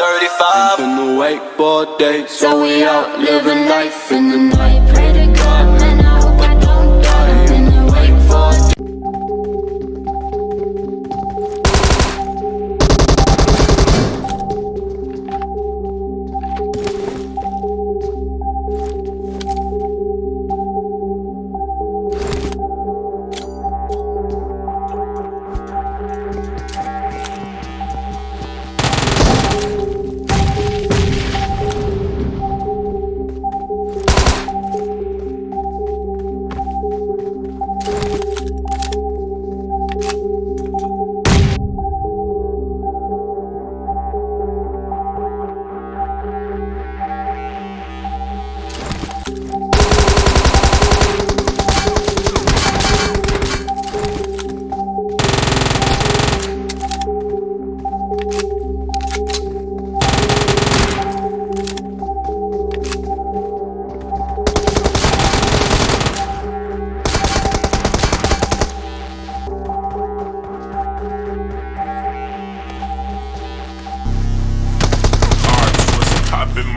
35. In the wakeboard days, So we out living life in the night.